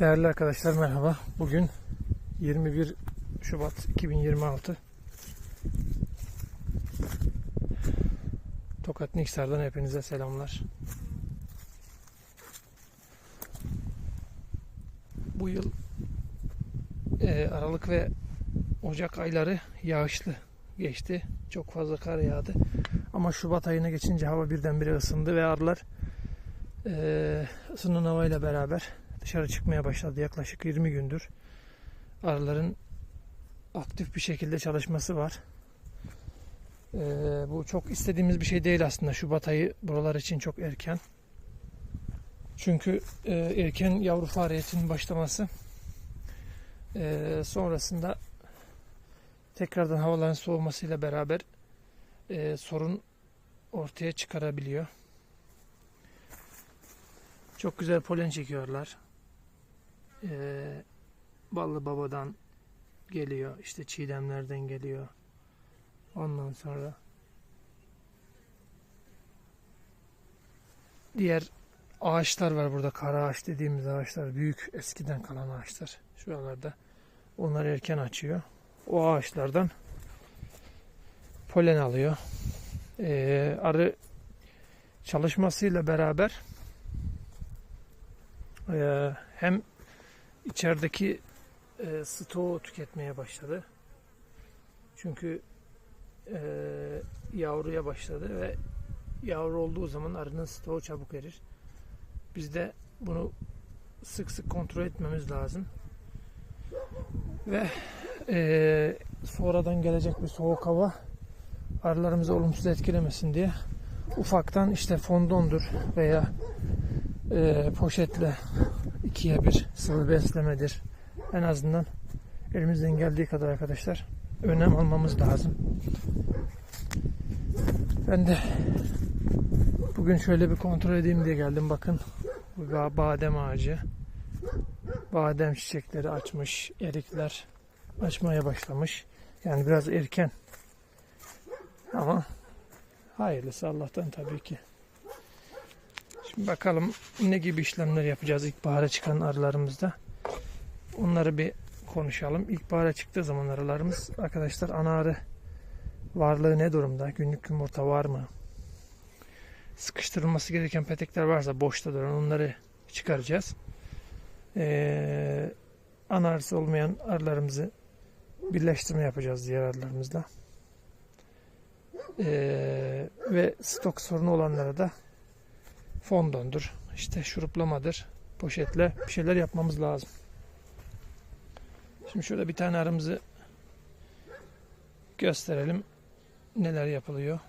Değerli arkadaşlar merhaba. Bugün 21 Şubat 2026. Tokat Niksar'dan hepinize selamlar. Bu yıl e, Aralık ve Ocak ayları yağışlı geçti. Çok fazla kar yağdı. Ama Şubat ayına geçince hava birdenbire ısındı ve arılar e, ısınan havayla beraber dışarı çıkmaya başladı. Yaklaşık 20 gündür arıların aktif bir şekilde çalışması var. Ee, bu çok istediğimiz bir şey değil aslında. Şubat ayı buralar için çok erken. Çünkü e, erken yavru faaliyetinin başlaması e, sonrasında tekrardan havaların soğumasıyla beraber e, sorun ortaya çıkarabiliyor. Çok güzel polen çekiyorlar. Ee, ballı babadan geliyor. işte çiğdemlerden geliyor. Ondan sonra diğer ağaçlar var burada. Kara ağaç dediğimiz ağaçlar. Büyük eskiden kalan ağaçlar. Şuralarda. Onlar erken açıyor. O ağaçlardan polen alıyor. Ee, arı çalışmasıyla beraber ee, hem içerideki e, stoğu tüketmeye başladı. Çünkü e, yavruya başladı ve yavru olduğu zaman arının stoğu çabuk erir. Biz de bunu sık sık kontrol etmemiz lazım. Ve e, sonradan gelecek bir soğuk hava arılarımızı olumsuz etkilemesin diye ufaktan işte fondondur veya e, poşetle ikiye bir sıvı beslemedir. En azından elimizden geldiği kadar arkadaşlar önem almamız lazım. Ben de bugün şöyle bir kontrol edeyim diye geldim. Bakın bu ba- badem ağacı. Badem çiçekleri açmış. Erikler açmaya başlamış. Yani biraz erken. Ama hayırlısı Allah'tan tabii ki. Bakalım ne gibi işlemler yapacağız ilkbahara çıkan arılarımızda. Onları bir konuşalım. İlkbahara çıktığı zaman arılarımız arkadaşlar ana arı varlığı ne durumda? Günlük yumurta var mı? Sıkıştırılması gereken petekler varsa boşta duran onları çıkaracağız. Ee, ana arısı olmayan arılarımızı birleştirme yapacağız diğer arılarımızla. Ee, ve stok sorunu olanlara da fondondur, işte şuruplamadır, poşetle bir şeyler yapmamız lazım. Şimdi şöyle bir tane arımızı gösterelim. Neler yapılıyor.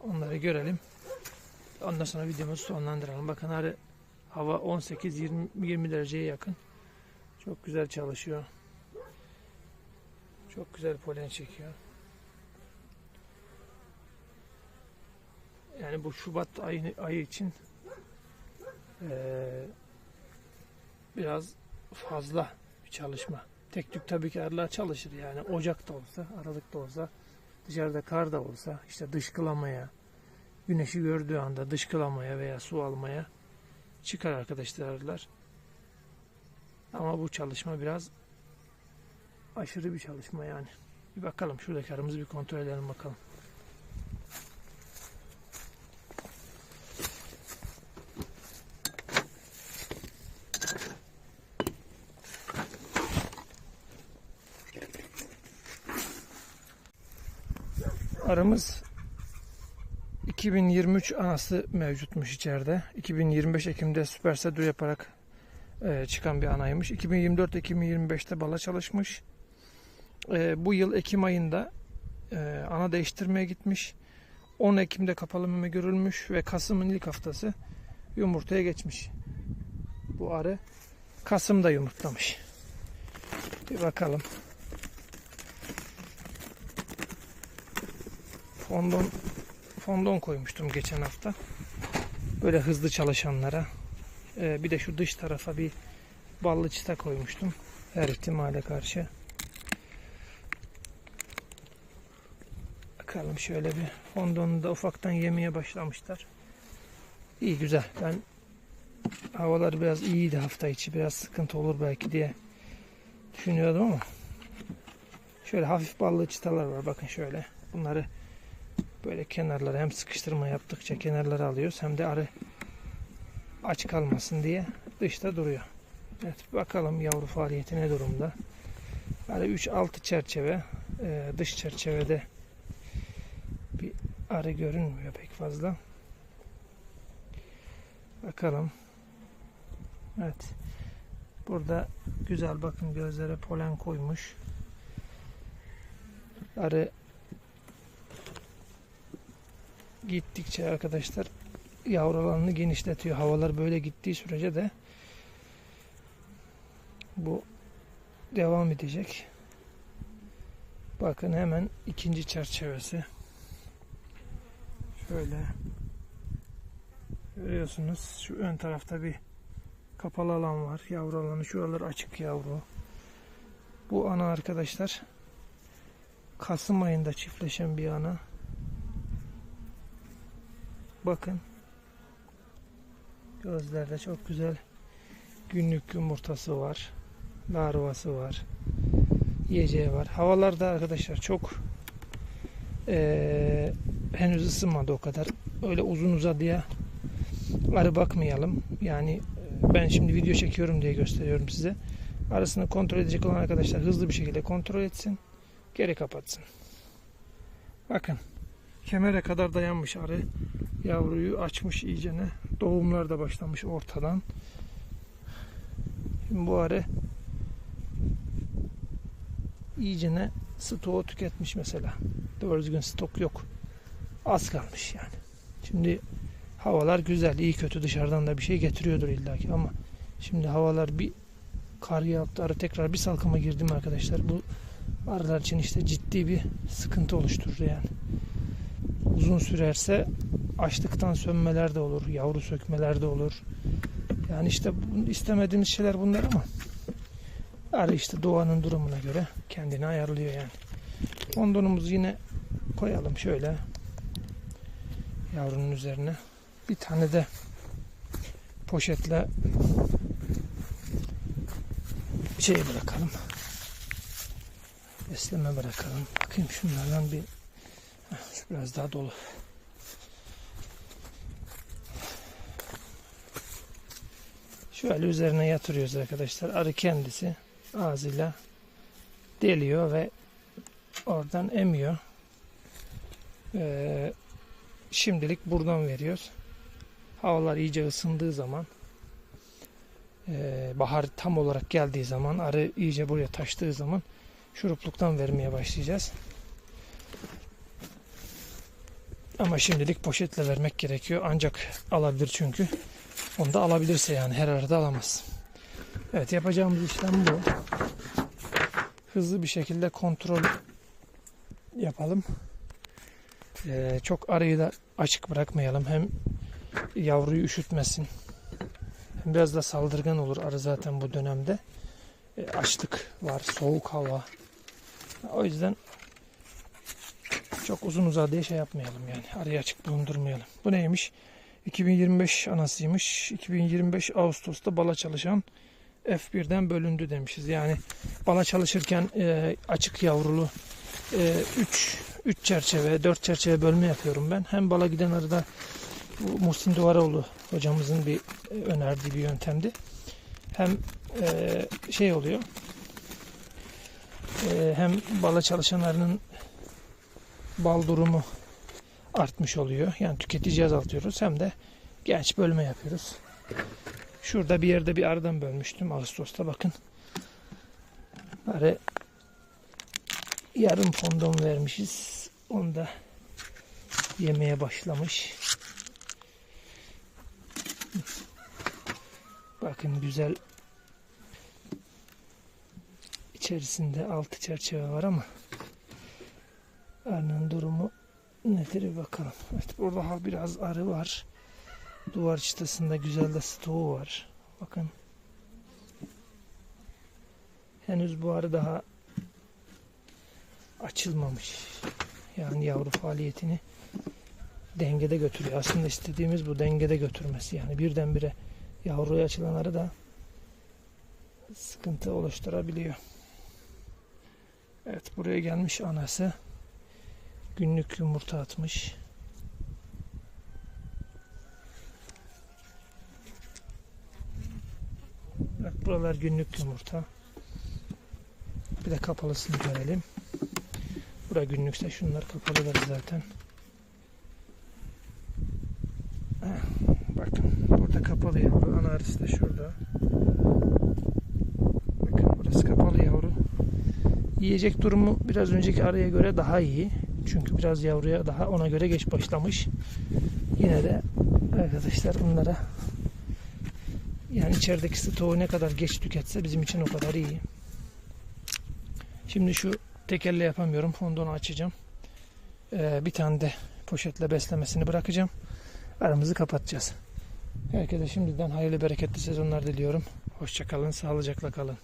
Onları görelim. Ondan sonra videomuzu sonlandıralım. Bakın arı hava 18-20 20 dereceye yakın. Çok güzel çalışıyor. Çok güzel polen çekiyor. Yani bu Şubat ayı, ayı için ee, biraz fazla bir çalışma. Tek tük tabii ki arılar çalışır yani Ocak'ta olsa, Aralık'ta olsa, dışarıda kar da olsa işte dışkılamaya, güneşi gördüğü anda dışkılamaya veya su almaya çıkar arkadaşlar arılar. Ama bu çalışma biraz aşırı bir çalışma yani. Bir bakalım şuradaki arımızı bir kontrol edelim bakalım. Arımız 2023 anası mevcutmuş içeride. 2025 Ekim'de süpersedür yaparak e, çıkan bir anaymış. 2024-2025'te bala çalışmış. E, bu yıl Ekim ayında e, ana değiştirmeye gitmiş. 10 Ekim'de kapalı meme görülmüş ve Kasım'ın ilk haftası yumurtaya geçmiş. Bu arı Kasım'da yumurtlamış. Bir bakalım. Fondon fondon koymuştum geçen hafta. Böyle hızlı çalışanlara. Ee, bir de şu dış tarafa bir ballı çıta koymuştum. Her ihtimale karşı. Bakalım şöyle bir fondonu da ufaktan yemeye başlamışlar. İyi güzel. Ben havalar biraz iyiydi hafta içi. Biraz sıkıntı olur belki diye düşünüyordum ama şöyle hafif ballı çıtalar var. Bakın şöyle. Bunları böyle kenarlara hem sıkıştırma yaptıkça kenarlara alıyoruz hem de arı aç kalmasın diye dışta duruyor. Evet bakalım yavru faaliyeti ne durumda. Arı 3-6 çerçeve e, dış çerçevede bir arı görünmüyor pek fazla. Bakalım. Evet. Burada güzel bakın gözlere polen koymuş. Arı gittikçe arkadaşlar yavru alanını genişletiyor. Havalar böyle gittiği sürece de bu devam edecek. Bakın hemen ikinci çerçevesi. Şöyle görüyorsunuz şu ön tarafta bir kapalı alan var. Yavru alanı şuralar açık yavru. Bu ana arkadaşlar Kasım ayında çiftleşen bir ana. Bakın. Gözlerde çok güzel günlük yumurtası var. Larvası var. Yiyeceği var. Havalarda arkadaşlar çok eee, henüz ısınmadı o kadar. Öyle uzun uzadıya arı bakmayalım. Yani e, ben şimdi video çekiyorum diye gösteriyorum size. Arasını kontrol edecek olan arkadaşlar hızlı bir şekilde kontrol etsin. Geri kapatsın. Bakın. Kemere kadar dayanmış arı. Yavruyu açmış iyicene. Doğumlar da başlamış ortadan. Şimdi bu arı iyicene stoğu tüketmiş mesela. Doğru düzgün stok yok. Az kalmış yani. Şimdi havalar güzel, iyi kötü dışarıdan da bir şey getiriyordur illaki ama şimdi havalar bir kar yağıp da arı tekrar bir salkıma girdim arkadaşlar. Bu arılar için işte ciddi bir sıkıntı oluşturur yani. Uzun sürerse açlıktan sönmeler de olur, yavru sökmeler de olur. Yani işte istemediğimiz şeyler bunlar ama arı işte doğanın durumuna göre kendini ayarlıyor yani. Kondonumuzu yine koyalım şöyle yavrunun üzerine. Bir tane de poşetle şey bırakalım. Besleme bırakalım. Bakayım şunlardan bir biraz daha dolu. Şöyle üzerine yatırıyoruz arkadaşlar. Arı kendisi ağzıyla deliyor ve oradan emiyor. Ee, şimdilik buradan veriyoruz. Havalar iyice ısındığı zaman ee, bahar tam olarak geldiği zaman arı iyice buraya taştığı zaman şurupluktan vermeye başlayacağız. Ama şimdilik poşetle vermek gerekiyor. Ancak alabilir çünkü. Onu da alabilirse yani her arada alamaz. Evet yapacağımız işlem bu. Hızlı bir şekilde kontrol yapalım. Ee, çok arayı da açık bırakmayalım. Hem yavruyu üşütmesin. Hem biraz da saldırgan olur arı zaten bu dönemde. Ee, açlık var, soğuk hava. O yüzden çok uzun uzadıya şey yapmayalım yani. Arayı açık bulundurmayalım. Bu neymiş? 2025 anasıymış. 2025 Ağustos'ta bala çalışan F1'den bölündü demişiz. Yani bala çalışırken e, açık yavrulu 3 3 çerçeve, 4 çerçeve bölme yapıyorum ben. Hem bala giden arada bu Muhsin Duvaroğlu hocamızın bir e, önerdiği bir yöntemdi. Hem e, şey oluyor. e, hem bala çalışanlarının bal durumu artmış oluyor. Yani tüketici azaltıyoruz. Hem de genç bölme yapıyoruz. Şurada bir yerde bir aradan bölmüştüm Ağustos'ta bakın. Böyle yarım fondon vermişiz. Onu da yemeye başlamış. Bakın güzel içerisinde altı çerçeve var ama arının durumu nedir bir bakalım. Evet burada biraz arı var. Duvar çıtasında güzel de stoğu var. Bakın. Henüz bu arı daha açılmamış. Yani yavru faaliyetini dengede götürüyor. Aslında istediğimiz bu dengede götürmesi. Yani birdenbire yavruya açılan arı da sıkıntı oluşturabiliyor. Evet buraya gelmiş anası. Günlük yumurta atmış. Bak buralar günlük yumurta. Bir de kapalısını görelim. Bura günlükse şunlar kapalıdır zaten. Heh, Bakın burada kapalı yavru. Ana arısı da şurada. Bakın burası kapalı yavru. Yiyecek durumu biraz önceki araya göre daha iyi. Çünkü biraz yavruya daha ona göre geç başlamış. Yine de arkadaşlar bunlara yani içerideki stoğu ne kadar geç tüketse bizim için o kadar iyi. Şimdi şu tekerle yapamıyorum. Fondonu açacağım. Ee, bir tane de poşetle beslemesini bırakacağım. Aramızı kapatacağız. Herkese şimdiden hayırlı bereketli sezonlar diliyorum. Hoşçakalın, sağlıcakla kalın.